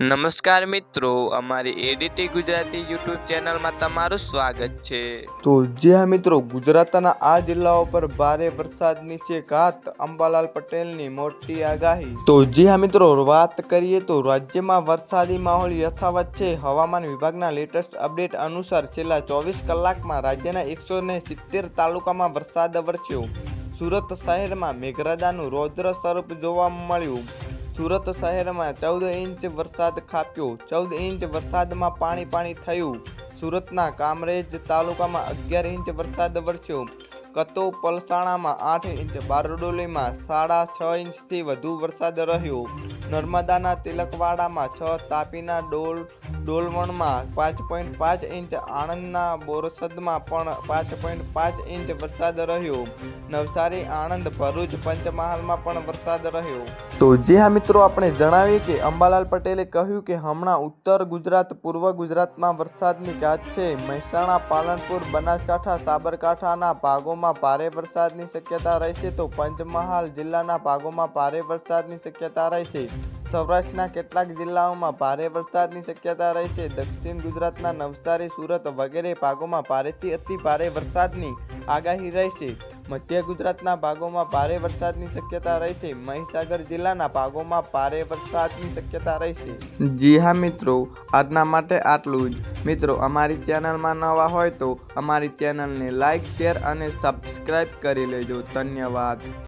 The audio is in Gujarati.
નમસ્કાર મિત્રો, અમારી એડીટી ગુજરાતી યુટ્યુબ ચેનલમાં તમારું સ્વાગત છે. તો જે હા મિત્રો, ગુજરાતના આ જિલ્લાઓ પર ભારે વરસાદની છે ઘાત અંબાલાલ પટેલની મોટી આગાહી. તો જે હા મિત્રો, વાત કરીએ તો રાજ્યમાં વરસાદી માહોલ યથાવત છે. હવામાન વિભાગના લેટેસ્ટ અપડેટ અનુસાર છેલ્લા ચોવીસ કલાકમાં રાજ્યના એકસો સિત્તેર તાલુકામાં વરસાદ વરસ્યો. સુરત શહેરમાં મેઘરાજાનું રૌદ્ર સ્વરૂપ જોવા મળ્યું. સુરત શહેરમાં ચૌદ ઇંચ વરસાદ ખાપ્યો. ચૌદ ઇંચ વરસાદમાં પાણી પાણી થયું. સુરતના કામરેજ તાલુકામાં અગિયાર ઇંચ વરસાદ વરસ્યો. કતો પલસાણામાં આઠ ઇંચ, બારડોલીમાં સાડા છ ઇંચથી વધુ વરસાદ રહ્યો. નર્મદાના તિલકવાડામાં છ, તાપીના ડોલ, ડોલવણમાં પાંચ પોઈન્ટ પાંચ ઇંચ, આણંદના બોરસદમાં પણ પાંચ પોઈન્ટ પાંચ ઇંચ વરસાદ રહ્યો. નવસારી, આણંદ, ભરૂચ પંચમહાલમાં પણ વરસાદ રહ્યો. તો જે હા મિત્રો આપણે જણાવીએ કે અંબાલાલ પટેલે કહ્યું કે હમણાં ઉત્તર ગુજરાત, પૂર્વ ગુજરાતમાં વરસાદની ગાજ છે. મહેસાણા, પાલનપુર, બનાસકાંઠા, સાબરકાંઠાના ભાગોમાં ભારે વરસાદની શક્યતા રહેશે તો પંચમહાલ જિલ્લાના ભાગોમાં ભારે વરસાદની શક્યતા રહેશે સૌરાષ્ટ્રના કેટલાક જિલ્લાઓમાં ભારે વરસાદની શક્યતા રહેશે દક્ષિણ ગુજરાતના નવસારી, સુરત વગેરે ભાગોમાં ભારેથી અતિ ભારે વરસાદની આગાહી રહેશે મધ્ય ગુજરાતના ભાગોમાં ભારે વરસાદની શક્યતા રહેશે. મહીસાગર જિલ્લાના ભાગોમાં ભારે વરસાદની શક્યતા રહેશે. જી હા મિત્રો, આજના માટે આટલું જ. મિત્રો, અમારી ચેનલમાં નવા હોય તો અમારી ચેનલને લાઇક શેર અને સબસ્ક્રાઈબ કરી લેજો. ધન્યવાદ.